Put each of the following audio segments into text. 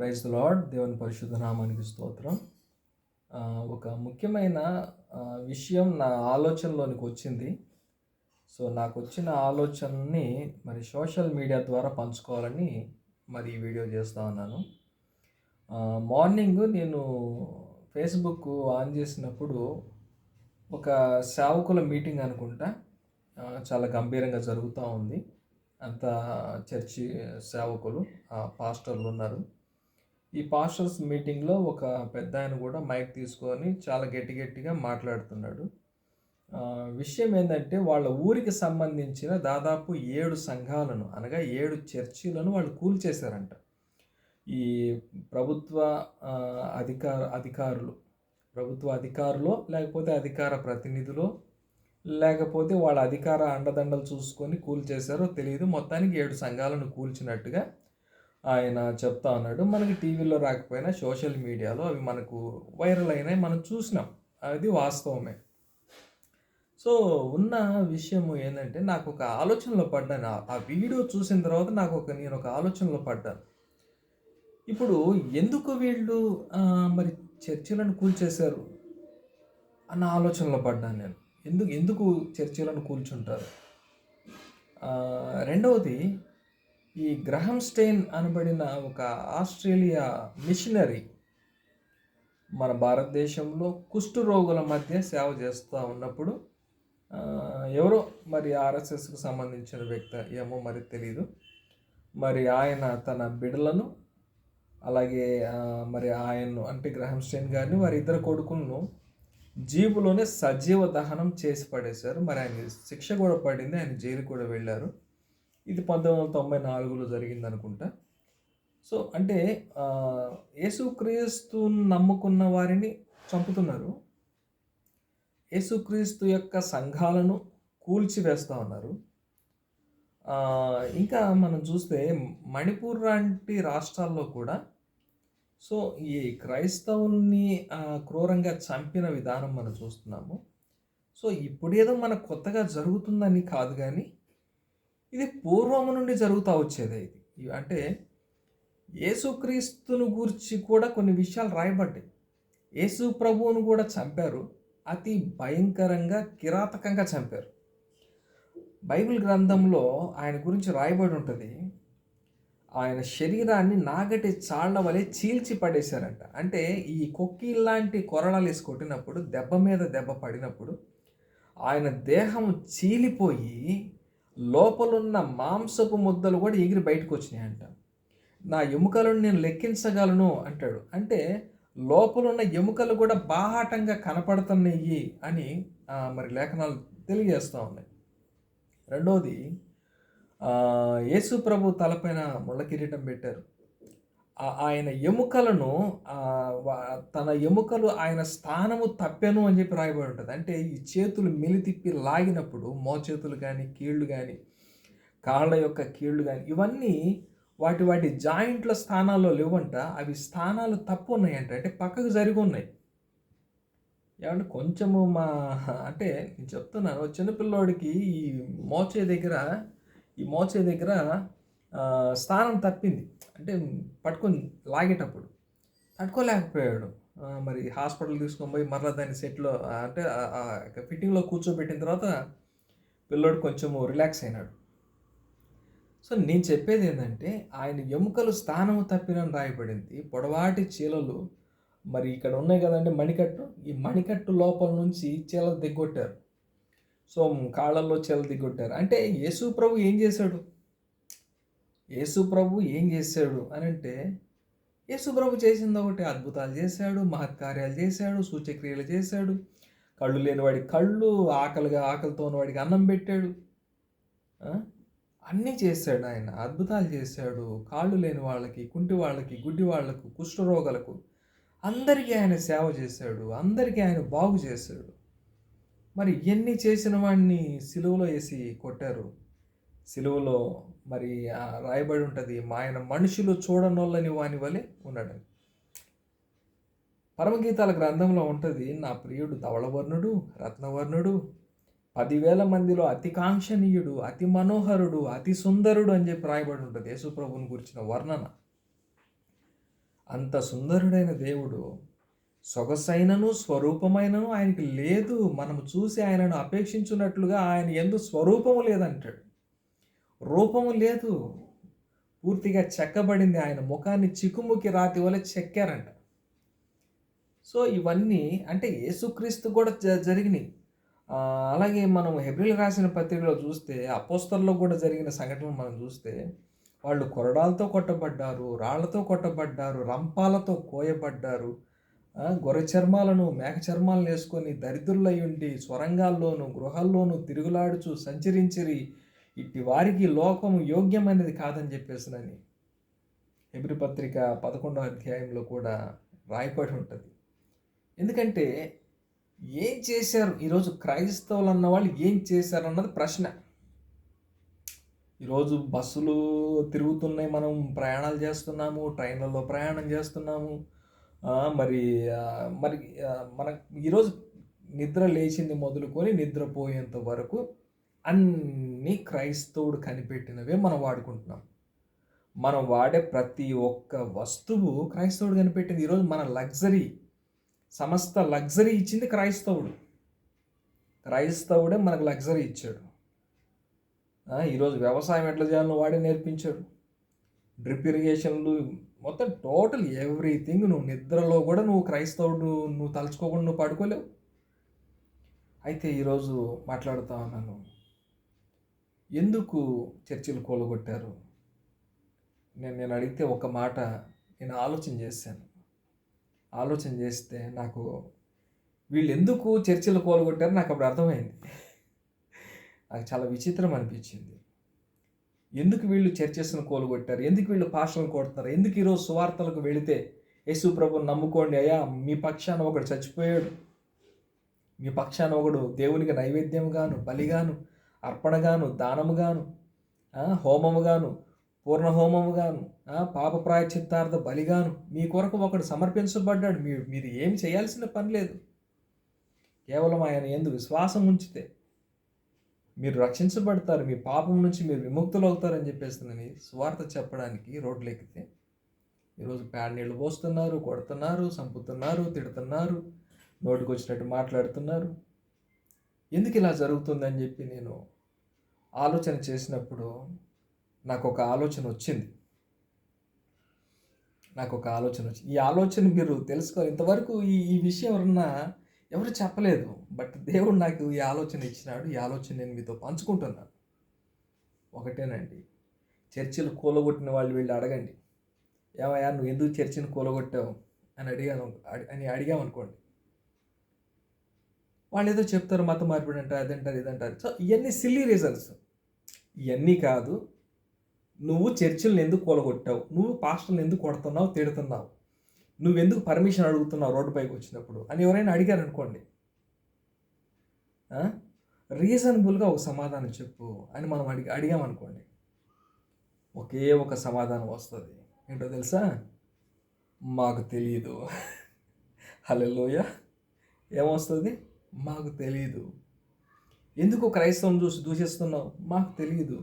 Praise lord దేవుని పరిశుద్ధ నామానికి స్తోత్రం. ఒక ముఖ్యమైన విషయం నా ఆలోచనలోనికి వచ్చింది. సో నాకు వచ్చిన ఆలోచనని మరి సోషల్ మీడియా ద్వారా పంచుకోవాలని మరి ఈ వీడియో చేస్తూ ఉన్నాను. మార్నింగ్ నేను ఫేస్బుక్ ఆన్ చేసినప్పుడు ఒక సేవకుల మీటింగ్ అనుకుంటా. చాలా గంభీరంగా జరుగుతూ ఉంది. అంత చర్చి సేవకులు ఆ, పాస్టర్లు ఉన్నారు. ఈ పాస్టర్స్ మీటింగ్లో ఒక పెద్ద ఆయన కూడా మైక్ తీసుకొని చాలా గట్టి గట్టిగా మాట్లాడుతున్నాడు. విషయం ఏంటంటే వాళ్ళ ఊరికి సంబంధించిన దాదాపు ఏడు సంఘాలను అనగా ఏడు చర్చిలను వాళ్ళు కూల్చేశారంట. ఈ ప్రభుత్వ అధికార అధికారులు ప్రభుత్వ అధికారులు లేకపోతే అధికార ప్రతినిధులు లేకపోతే వాళ్ళ అధికార అండదండలు చూసుకొని కూల్చేశారో తెలియదు. మొత్తానికి ఏడు సంఘాలను కూల్చినట్టుగా ఆయన చెప్తా ఉన్నాడు. మనకి టీవీలో రాకపోయినా సోషల్ మీడియాలో అవి మనకు వైరల్ అయినాయి మనం చూసినాం. అది వాస్తవమే. సో ఉన్న విషయం ఏంటంటే నాకు ఒక ఆలోచనలో పడ్డాను. ఆ- వీడియో చూసిన తర్వాత నాకు ఒక నేను ఒక ఆలోచనలో పడ్డాను. ఇప్పుడు ఎందుకు వీళ్ళు మరి చర్చిలను కూల్చేశారు అన్న ఆలోచనలో పడ్డాను నేను. ఎందుకు ఎందుకు చర్చిలను కూల్చుంటారు? రెండవది ఈ గ్రహం స్టెయిన్ అనబడిన ఒక ఆస్ట్రేలియా మిషనరీ మన భారతదేశంలో కుష్టు రోగుల మధ్య సేవ చేస్తూ ఉన్నప్పుడు ఎవరో మరి ఆర్ఎస్ఎస్కు సంబంధించిన వ్యక్తి ఏమో మరి తెలియదు మరి ఆయన తన బిడలను అలాగే మరి ఆయన్ను అంటే గ్రహం స్టెయిన్ గారిని వారి ఇద్దరు కొడుకులను జీబులోనే సజీవ దహనం చేసి పడేశారు. మరి ఆయన శిక్ష కూడా పడింది ఆయన జైలు కూడా వెళ్ళారు. ఇది పంతొమ్మిది వందల తొంభై నాలుగులో జరిగింది అనుకుంటా సో అంటే యేసుక్రీస్తు నమ్ముకున్న వారిని చంపుతున్నారు. యేసుక్రీస్తు యొక్క సంఘాలను కూల్చివేస్తూ ఉన్నారు. ఇంకా మనం చూస్తే మణిపూర్ లాంటి రాష్ట్రాల్లో కూడా సో ఈ క్రైస్తవుల్ని క్రూరంగా చంపిన విధానం మనం చూస్తున్నాము. సో ఇప్పుడేదో మన కొత్తగా జరుగుతుందని కాదు కానీ ఇది పూర్వము నుండి జరుగుతూ వచ్చేదే ఇది. అంటే యేసుక్రీస్తును గూర్చి కూడా కొన్ని విషయాలు రాయబడ్డాయి. యేసు ప్రభువును కూడా చంపారు. అతి భయంకరంగా కిరాతకంగా చంపారు. బైబిల్ గ్రంథంలో ఆయన గురించి రాయబడి ఉంటుంది. ఆయన శరీరాన్ని నాగటి చాళ్ళ వలె చీల్చి పడేశారంట. అంటే ఈ కొక్కి లాంటి కొరడాలు వేసి కొట్టినప్పుడు దెబ్బ మీద దెబ్బ పడినప్పుడు ఆయన దేహం చీలిపోయి లోపలున్న మాంసపు ముద్దలు కూడా ఎగిరి బయటకు అంట నా ఎముకలను నేను లెక్కించగలను అంటాడు. అంటే లోపలున్న ఎముకలు కూడా బాహాటంగా కనపడుతున్నాయి అని మరి లేఖనాలు తెలియజేస్తూ ఉన్నాయి. రెండవది యేసు ప్రభు తలపైన ముళ్ళ కిరీటం పెట్టారు. ఆయన ఎముకలను తన ఎముకలు ఆయన స్థానము తప్పెను అని చెప్పి రాయబడి ఉంటుంది. అంటే ఈ చేతులు మెలితిప్పి లాగినప్పుడు మోచేతులు కానీ కీళ్ళు కానీ కాళ్ళ యొక్క కీళ్ళు కానీ ఇవన్నీ వాటి వాటి జాయింట్ల స్థానాల్లో లేవంట. అవి స్థానాలు తప్పు ఉన్నాయంట అంటే పక్కకు జరిగి ఉన్నాయి ఏమంటే కొంచెము మా అంటే నేను చెప్తున్నాను చిన్నపిల్లోడికి ఈ మోచే దగ్గర ఈ మోచే దగ్గర స్థానం తప్పింది. అంటే పట్టుకొని లాగేటప్పుడు. తట్టుకోలేకపోయాడు. మరి హాస్పిటల్ తీసుకొని పోయి మరలా దాన్ని సెట్లో అంటే ఫిట్టింగ్లో కూర్చోబెట్టిన తర్వాత పిల్లోడు కొంచెము రిలాక్స్ అయినాడు. సో నేను చెప్పేది ఏంటంటే ఆయన ఎముకలు స్థానము తప్పినని రాయబడింది. పొడవాటి చీలలు మరి ఇక్కడ ఉన్నాయి కదండి మణికట్టు. ఈ మణికట్టు లోపల నుంచి చీలలు దిగ్గొట్టారు. సో కాళ్ళల్లో చీలలు దిగ్గొట్టారు. అంటే యేసు ప్రభు ఏం చేశాడు? యేసు ప్రభు ఏం చేశాడు అని అంటే యేసు ప్రభు చేసింది ఒకటి అద్భుతాలు చేశాడు మహత్కార్యాలు చేశాడు సూచక్రియలు చేశాడు కళ్ళు లేనివాడికి కళ్ళు ఆకలిగా ఆకలితో ఉన్నవాడికి అన్నం పెట్టాడు. అన్నీ చేశాడు ఆయన అద్భుతాలు చేశాడు. కాళ్ళు లేని వాళ్ళకి కుంటి వాళ్ళకి గుడ్డి వాళ్ళకు కుష్ఠరోగులకు అందరికీ ఆయన సేవ చేశాడు అందరికీ ఆయన బాగు చేశాడు. మరి ఎన్ని చేసిన వాడిని సిలువలో వేసి కొట్టారు? సిలువలో మరి రాయబడి ఉంటుంది మా ఆయన మనుషులు చూడనోళ్ళని వాని వలె ఉన్నాడని పరమగీతాల గ్రంథంలో ఉంటుంది నా ప్రియుడు ధవళవర్ణుడు రత్నవర్ణుడు పదివేల మందిలో అతి కాంక్షణీయుడు అతి మనోహరుడు అతి సుందరుడు అని చెప్పి రాయబడి ఉంటుంది యేసుప్రభుని గురించిన వర్ణన. అంత సుందరుడైన దేవుడు సొగసైనను స్వరూపమైనను ఆయనకి లేదు. మనము చూసి ఆయనను అపేక్షించున్నట్లుగా ఆయన ఎందు స్వరూపము లేదంటాడు. రూపము లేదు. పూర్తిగా చెక్కబడింది ఆయన. ముఖాన్ని చిక్కుముకి రాతి వల్ల చెక్కారంట. సో ఇవన్నీ అంటే యేసుక్రీస్తు కూడా జ జరిగినాయి. అలాగే మనం హెబ్రిల్ రాసిన పత్రికలో చూస్తే అపోస్తల్లో కూడా జరిగిన సంఘటనలు మనం చూస్తే వాళ్ళు కొరడాలతో కొట్టబడ్డారు రాళ్ళతో కొట్టబడ్డారు రంపాలతో కోయబడ్డారు గొర్రె చర్మాలను మేక చర్మాలను వేసుకొని దరిద్రులై ఉండి స్వరంగాల్లోనూ గృహాల్లోనూ తిరుగులాడుచు సంచరించిరి ఇట్టి వారికి లోకము యోగ్యమైనది కాదని చెప్పేసినని ఎబ్రి పత్రిక పదకొండవ అధ్యాయంలో కూడా రాయబడి ఉంటుంది. ఎందుకంటే ఏం చేశారు? ఈరోజు క్రైస్తవులు అన్న వాళ్ళు ఏం చేశారు అన్నది ప్రశ్న. ఈరోజు బస్సులు తిరుగుతున్నాయి మనం ప్రయాణాలు చేస్తున్నాము ట్రైన్లలో ప్రయాణం చేస్తున్నాము. మరి మరి మన ఈరోజు నిద్ర లేచింది మొదలుకొని నిద్రపోయేంత వరకు అన్నీ క్రైస్తవుడు కనిపెట్టినవే మనం వాడుకుంటున్నాం. మనం వాడే ప్రతి ఒక్క వస్తువు క్రైస్తవుడు కనిపెట్టింది. ఈరోజు మన లగ్జరీ సమస్త లగ్జరీ ఇచ్చింది క్రైస్తవుడు. క్రైస్తవుడే మనకు లగ్జరీ ఇచ్చాడు. ఈరోజు వ్యవసాయం ఎట్లా చేయాలని వాడే నేర్పించాడు. డ్రిప్ ఇరిగేషన్లు మొత్తం టోటల్ ఎవ్రీథింగ్ నువ్వు నిద్రలో కూడా నువ్వు క్రైస్తవుడు నువ్వు తలుచుకోకుండా నువ్వు పడుకోలేవు. అయితే ఈరోజు మాట్లాడుతా ఉన్నాను. ఎందుకు చర్చిలు కూలగొట్టారు? నేను నేను అడిగితే ఒక మాట నేను ఆలోచన చేశాను. ఆలోచన చేస్తే నాకు వీళ్ళు ఎందుకు చర్చిలు కూలగొట్టారో నాకు అప్పుడు అర్థమైంది. నాకు చాలా విచిత్రం అనిపించింది. ఎందుకు వీళ్ళు చర్చెస్ను కోలుగొట్టారు? ఎందుకు వీళ్ళు పాషలను కొడుతున్నారు ఎందుకు ఈరోజు సువార్తలకు వెళితే యేసు ప్రభు నమ్ముకోండి అయ్యా మీ పక్షాన ఒకడు చచ్చిపోయాడు. మీ పక్షాన ఒకడు దేవునికి నైవేద్యంగాను బలిగాను అర్పణగాను దానముగాను హోమముగాను పూర్ణ హోమముగాను పాప ప్రాయచిత్తార్థ బలిగాను మీ కొరకు ఒకడు సమర్పించబడ్డాడు. మీరు మీరు ఏమి చేయాల్సిన పని లేదు. కేవలం ఆయన ఎందు విశ్వాసం ఉంచితే మీరు రక్షించబడతారు. మీ పాపం నుంచి మీరు విముక్తులు అవుతారని చెప్పేస్తుందని స్వార్థ చెప్పడానికి రోడ్లు ఎక్కితే ఈరోజు పేడ నీళ్ళు పోస్తున్నారు కొడుతున్నారు చంపుతున్నారు తిడుతున్నారు నోటికి వచ్చినట్టు మాట్లాడుతున్నారు. ఎందుకు ఇలా జరుగుతుందని చెప్పి నేను ఆలోచన చేసినప్పుడు నాకు ఒక ఆలోచన వచ్చింది. నాకు ఒక ఆలోచన వచ్చింది ఈ ఆలోచన మీరు తెలుసుకోవాలి. ఇంతవరకు ఈ ఈ విషయం ఎవరన్నా ఎవరు చెప్పలేదు. బట్ దేవుడు నాకు ఈ ఆలోచన ఇచ్చినాడు. ఈ ఆలోచన నేను మీతో పంచుకుంటున్నాను. ఒకటేనండి. చర్చిలు కూలగొట్టిన వాళ్ళు వీళ్ళు అడగండి. ఏమయ్యా నువ్వు ఎందుకు చర్చిని కూలగొట్టావు? అని అడిగాను అడి- అని అడిగామనుకోండి. వాళ్ళు ఏదో చెప్తారు మత మార్పిడి అంటారు అదంటారు ఇదంటారు. సో ఇవన్నీ సిల్లీ రీజన్స్ ఇవన్నీ కాదు. నువ్వు చర్చిలను ఎందుకు కూలగొట్టావు? నువ్వు పాస్టర్లను ఎందుకు కొడుతున్నావు తిడుతున్నావు? నువ్వెందుకు పర్మిషన్ అడుగుతున్నావు రోడ్డు పైకి వచ్చినప్పుడు? అని ఎవరైనా అడిగారు అనుకోండి రీజనబుల్గా ఒక సమాధానం చెప్పు అని మనం అడిగి అడిగామనుకోండి. ఒకే ఒక సమాధానం వస్తుంది. ఏంటో తెలుసా? మాకు తెలియదు హలో లోయ ఏమొస్తుంది? మాకు తెలియదు ఎందుకు క్రైస్తవం చూసి దూషిస్తున్నావు? మాకు తెలియదు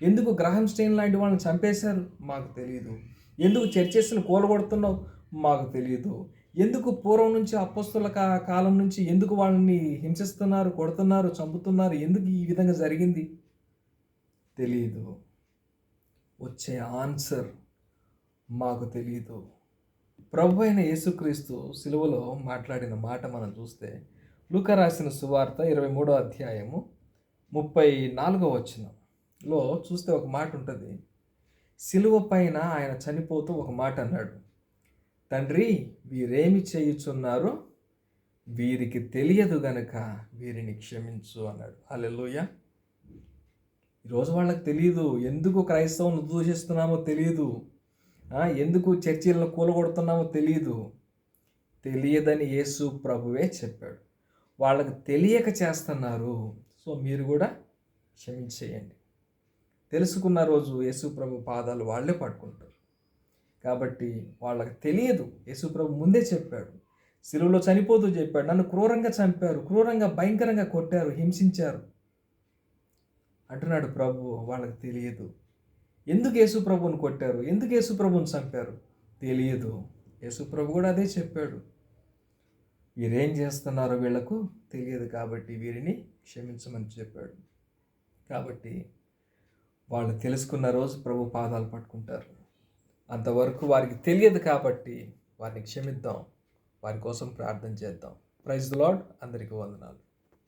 ఎందుకు గ్రహం స్టెయిన్ లాంటి వాళ్ళని చంపేశారు? మాకు తెలియదు ఎందుకు చర్చెస్ని కూలగొడుతున్నావు? మాకు తెలియదు ఎందుకు పూర్వం నుంచి అప్పస్తుల కా కాలం నుంచి ఎందుకు వాళ్ళని హింసిస్తున్నారు కొడుతున్నారు చంపుతున్నారు? ఎందుకు ఈ విధంగా జరిగింది? తెలియదు వచ్చే ఆన్సర్ మాకు తెలియదు ప్రభు అయిన యేసుక్రీస్తు సిలువలో మాట్లాడిన మాట మనం చూస్తే లూక రాసిన సువార్త ఇరవై మూడో అధ్యాయము ముప్పై నాలుగో వచనంలో చూస్తే ఒక మాట ఉంటుంది. సిలువ పైన ఆయన చనిపోతూ ఒక మాట అన్నాడు. తండ్రి వీరేమి చేయుచున్నారో? వీరికి తెలియదు గనక వీరిని క్షమించు అన్నాడు. అల్లెలోయ ఈరోజు వాళ్ళకి తెలియదు ఎందుకు క్రైస్తవును దూషిస్తున్నామో తెలియదు ఎందుకు చర్చిలను కూలగొడుతున్నామో తెలియదు తెలియదని యేసు ప్రభువే చెప్పాడు. వాళ్ళకి తెలియక చేస్తున్నారు. సో మీరు కూడా క్షమించేయండి. తెలుసుకున్న రోజు యేసు పాదాలు వాళ్ళే పట్టుకుంటారు. కాబట్టి వాళ్ళకి తెలియదు. యేసు ముందే చెప్పాడు. సిలువలో చనిపోతూ చెప్పాడు. నన్ను క్రూరంగా చంపారు. క్రూరంగా భయంకరంగా కొట్టారు. హింసించారు. అంటున్నాడు ప్రభు వాళ్ళకి తెలియదు. ఎందుకు యేసుప్రభుని కొట్టారు? ఎందుకు యేసుప్రభుని చంపారు? తెలియదు. యేసుప్రభు కూడా అదే చెప్పాడు. వీరేం చేస్తున్నారో వీళ్ళకు తెలియదు కాబట్టి వీరిని క్షమించమని చెప్పాడు. కాబట్టి వాళ్ళు తెలుసుకున్న రోజు ప్రభు పాదాలు పట్టుకుంటారు. అంతవరకు వారికి తెలియదు కాబట్టి వారిని క్షమిద్దాం. వారి కోసం ప్రార్థన చేద్దాం. ప్రైజ్ లాడ్ అందరికీ వందనాలు.